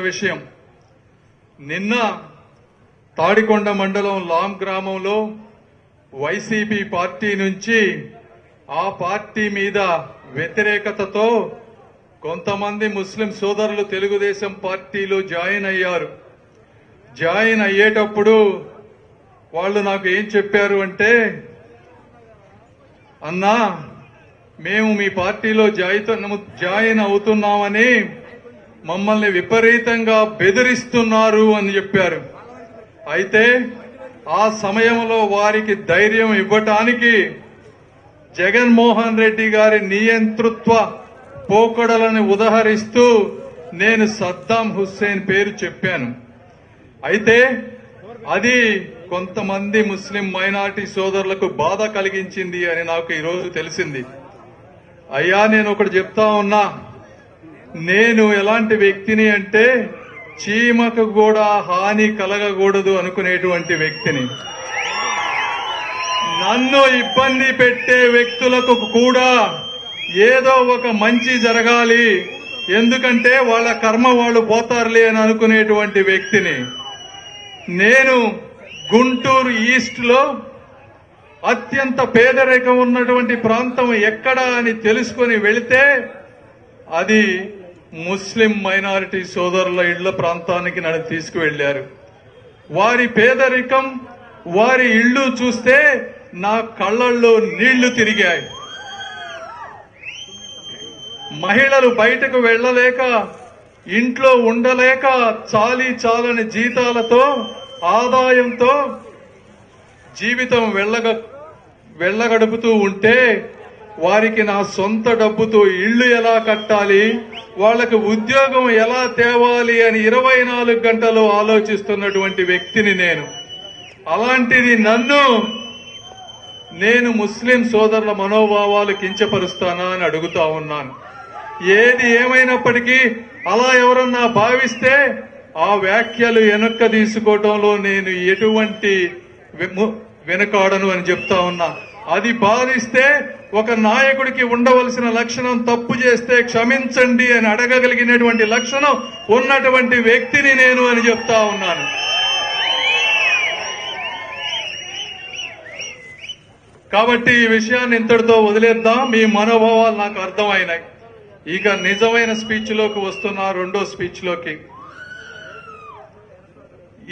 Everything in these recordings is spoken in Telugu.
విషయం. నిన్న తాడికొండ మండలం లాం గ్రామంలో వైసీపీ పార్టీ నుంచి ఆ పార్టీ మీద వ్యతిరేకతతో కొంతమంది ముస్లిం సోదరులు తెలుగుదేశం పార్టీలో జాయిన్ అయ్యారు. జాయిన్ అయ్యేటప్పుడు వాళ్ళు నాకు ఏం చెప్పారు అంటే అన్నా మేము మీ పార్టీలో జాయిన్ జాయిన్ అవుతున్నామని మమ్మల్ని విపరీతంగా బెదిరిస్తున్నారు అని చెప్పారు. అయితే ఆ సమయంలో వారికి ధైర్యం ఇవ్వటానికి జగన్మోహన్ రెడ్డి గారి నియంతృత్వ పోకడలను ఉదహరిస్తూ నేను సద్దాం హుస్సేన్ పేరు చెప్పాను. అయితే అది కొంతమంది ముస్లిం మైనార్టీ సోదరులకు బాధ కలిగించింది అని నాకు ఈరోజు తెలిసింది. అయ్యా నేను ఒకటి చెప్తా ఉన్నా. నేను ఎలాంటి వ్యక్తిని అంటే చీమకు కూడా హాని కలగకూడదు అనుకునేటువంటి వ్యక్తిని. నన్ను ఇబ్బంది పెట్టే వ్యక్తులకు కూడా ఏదో ఒక మంచి జరగాలి. ఎందుకంటే వాళ్ళ కర్మ వాళ్ళు పోతారులే అని అనుకునేటువంటి వ్యక్తిని. నేను గుంటూరు ఈస్ట్లో అత్యంత పేదరికం ఉన్నటువంటి ప్రాంతం ఎక్కడ అని తెలుసుకొని వెళితే అది ముస్లిం మైనారిటీ సోదరుల ఇళ్ళ ప్రాంతానికి నన్ను తీసుకువెళ్ళారు వారి పేదరికం వారి ఇళ్ళు చూస్తే నా కళ్ళల్లో నీళ్ళు తిరిగాయి. మహిళలు బయటకు వెళ్ళలేక ఇంట్లో ఉండలేక చాలీ చాలని జీతాలతో ఆదాయంతో జీవితం వెళ్ళగ వెళ్ళగడుపుతూ ఉంటే వారికి నా సొంత డబ్బుతో ఇళ్ళు ఎలా కట్టాలి? వాళ్ళకి ఉద్యోగం ఎలా తేవాలి అని ఇరవై నాలుగు గంటలు ఆలోచిస్తున్నటువంటి వ్యక్తిని నేను. అలాంటిది నన్ను నేను ముస్లిం సోదరుల మనోభావాలు కించపరుస్తానా అని అడుగుతా ఉన్నాను. ఏది ఏమైనప్పటికీ అలా ఎవరన్నా భావిస్తే ఆ వ్యాఖ్యలు వెనక్కి తీసుకోవడంలో నేను ఎటువంటి వెనకాడను అని చెప్తా ఉన్నా. అది భావిస్తే ఒక నాయకుడికి ఉండవలసిన లక్షణం తప్పు చేస్తే క్షమించండి అని అడగగలిగినటువంటి లక్షణం ఉన్నటువంటి వ్యక్తిని నేను అని చెప్తా ఉన్నాను. కాబట్టి ఈ విషయాన్ని ఇంతటితో వదిలేద్దాం. మీ మనోభావాలు నాకు అర్థమైనాయి ఇక నిజమైన స్పీచ్లోకి వస్తున్న రెండో స్పీచ్లోకి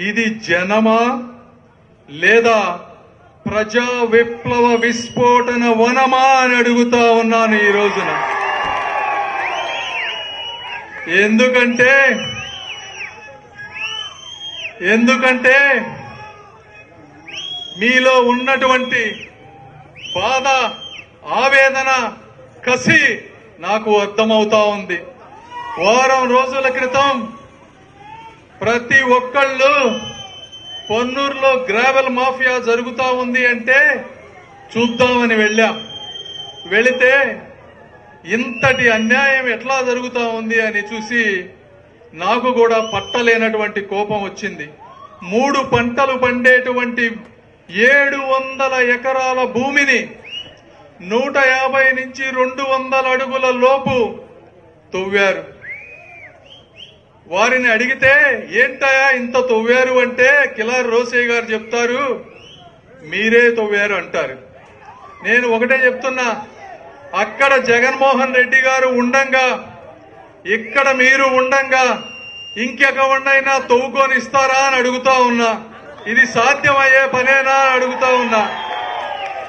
ఇది జనమా లేదా ప్రజా విప్లవ విస్ఫోటన వనమా అని అడుగుతా ఉన్నాను ఈ రోజున. ఎందుకంటే ఎందుకంటే మీలో ఉన్నటువంటి బాధ ఆవేదన కసి నాకు అర్థమవుతా ఉంది. వారం రోజుల క్రితం ప్రతి ఒక్కళ్ళు పొన్నూరులో గ్రావెల్ మాఫియా జరుగుతూ ఉంది అంటే చూద్దామని వెళ్ళాం. వెళితే ఇంతటి అన్యాయం ఎట్లా జరుగుతూ ఉంది అని చూసి నాకు కూడా పట్టలేనటువంటి కోపం వచ్చింది. మూడు పంటలు పండేటువంటి ఏడు వందల ఎకరాల భూమిని నూట యాభై నుంచి రెండు వందల అడుగుల లోపు తవ్వారు. వారిని అడిగితే ఏంటయా ఇంత తవ్వారు? అంటే కిలార్ రోసయ్య గారు చెప్తారు మీరే తవ్వారు అంటారు. నేను ఒకటే చెప్తున్నా అక్కడ జగన్మోహన్ రెడ్డి గారు ఉండంగా ఇక్కడ మీరు ఉండంగా ఇంకెక్కడైనా తవ్వుకొని ఇస్తారా అని అడుగుతా ఉన్నా. ఇది సాధ్యమయ్యే పనేనా అని అడుగుతా ఉన్నా.